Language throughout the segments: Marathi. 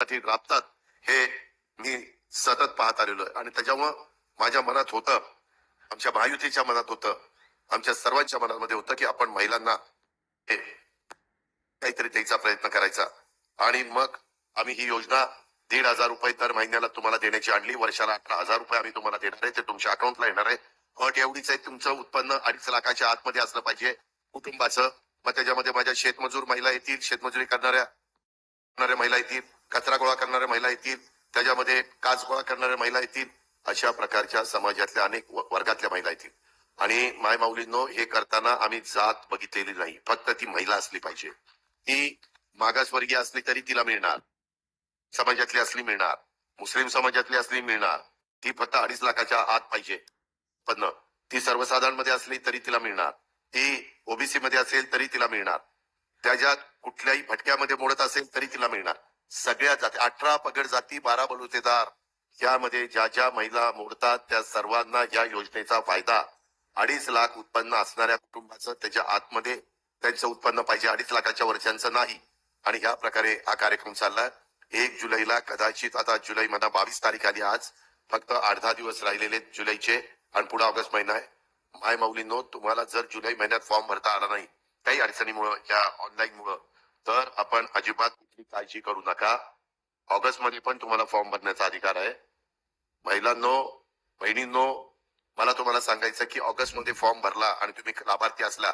साठी राबतात हे मी सतत पाहत आलेलो आहे. आणि त्याच्यामुळं माझ्या मनात होतं आमच्या महायुतीच्या मनात होतं आमच्या सर्वांच्या मनामध्ये होतं की आपण महिलांना हे काहीतरी द्यायचा प्रयत्न करायचा. आणि मग आम्ही ही योजना दीड हजार रुपये दर महिन्याला तुम्हाला देण्याची आणली. वर्षाला अठरा हजार रुपये आम्ही तुम्हाला देणार आहे. ते तुमच्या अकाउंटला येणार आहे. अट एवढीच आहे तुमचं उत्पन्न अडीच लाखाच्या आतमध्ये असलं पाहिजे. कुटुंबाचं. मग त्याच्यामध्ये माझ्या शेतमजूर महिला येतील. शेतमजुरी करणाऱ्या करणाऱ्या महिला येतील. कचरा गोळा करणाऱ्या महिला येतील त्याच्यामध्ये काच गोळा करणाऱ्या महिला येतील अशा प्रकारच्या समाजातल्या अनेक वर्गातल्या महिला येतील. आणि माय माऊलींनो हे करताना आम्ही जात बघितलेली नाही. फक्त ती महिला असली पाहिजे. ती मागासवर्गीय असली तरी तिला मिळणार. समाजातली असली मिळणार. मुस्लिम समाजातली असली मिळणार. ती फक्त अडीच लाखाच्या आत पाहिजे. पण ती सर्वसाधारणमध्ये असली तरी तिला मिळणार. ती ओबीसी मध्ये असेल तरी तिला मिळणार. त्याच्यात कुठल्याही भटक्यामध्ये मोडत असेल तरी तिला मिळणार. सगळ्या जाती अठरा पगड जाती बारा बलुतेदार. यामध्ये ज्या ज्या महिला मोडतात त्या सर्वांना या योजनेचा फायदा. अडीच लाख उत्पन्न असणाऱ्या कुटुंबाचं त्याच्या आतमध्ये त्यांचं उत्पन्न पाहिजे. अडीच लाखाच्या वर्षांचं नाही. आणि या प्रकारे हा कार्यक्रम चाललाय. एक जुलैला कदाचित आता जुलै महिना बावीस तारीख आली आज. फक्त आठ दहा दिवस राहिलेले जुलैचे आणि पुढे ऑगस्ट महिना आहे. माय माऊलींनो तुम्हाला जर जुलै महिन्यात फॉर्म भरता आला नाही काही अडचणीमुळं या ऑनलाईन मुळे तर आपण अजिबात कुठली काळजी करू नका. ऑगस्टमध्ये पण तुम्हाला फॉर्म भरण्याचा अधिकार आहे. महिलांनो बहिणींनो मला तुम्हाला सांगायचं की ऑगस्टमध्ये फॉर्म भरला आणि तुम्ही लाभार्थी असला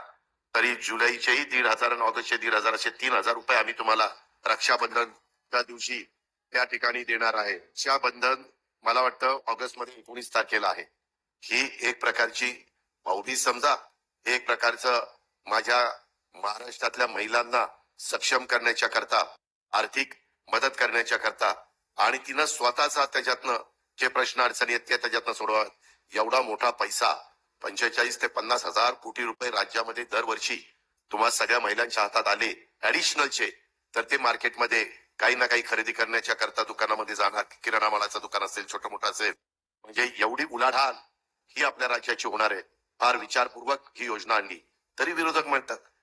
तरी जुलैचेही दीड हजार आणि ऑगस्टचे दीड हजार असे तीन हजार रुपये आम्ही तुम्हाला रक्षाबंधन त्या दिवशी त्या ठिकाणी देणार आहे. रक्षाबंधन मला वाटतं ऑगस्टमध्ये एकोणीस तारखेला आहे. ही एक प्रकारची भाऊबीज समजा एक प्रकारचं माझ्या महाराष्ट्रातल्या महिलांना सक्षम करण्याच्या करता आर्थिक मदत करण्याच्या करता आणि तिनं स्वतःचा त्याच्यातनं जे प्रश्न अडचणी आहेत ते त्याच्यातनं सोडवा एवढा मोठा पैसा पंचेचाळीस ते पन्नास हजार कोटी रुपये राज्यामध्ये दरवर्षी तुम्हा सगळ्या महिलांच्या हातात आले ऍडिशनलचे तर ते मार्केटमध्ये काही ना काही खरेदी करण्याच्या करता दुकानामध्ये जाणार किराणा मालाचं दुकान असेल छोटं मोठं असेल. म्हणजे एवढी उलाढाल ही आपल्या राज्याची होणार आहे. फार विचारपूर्वक ही योजना आणली. तरी विरोधक म्हणतात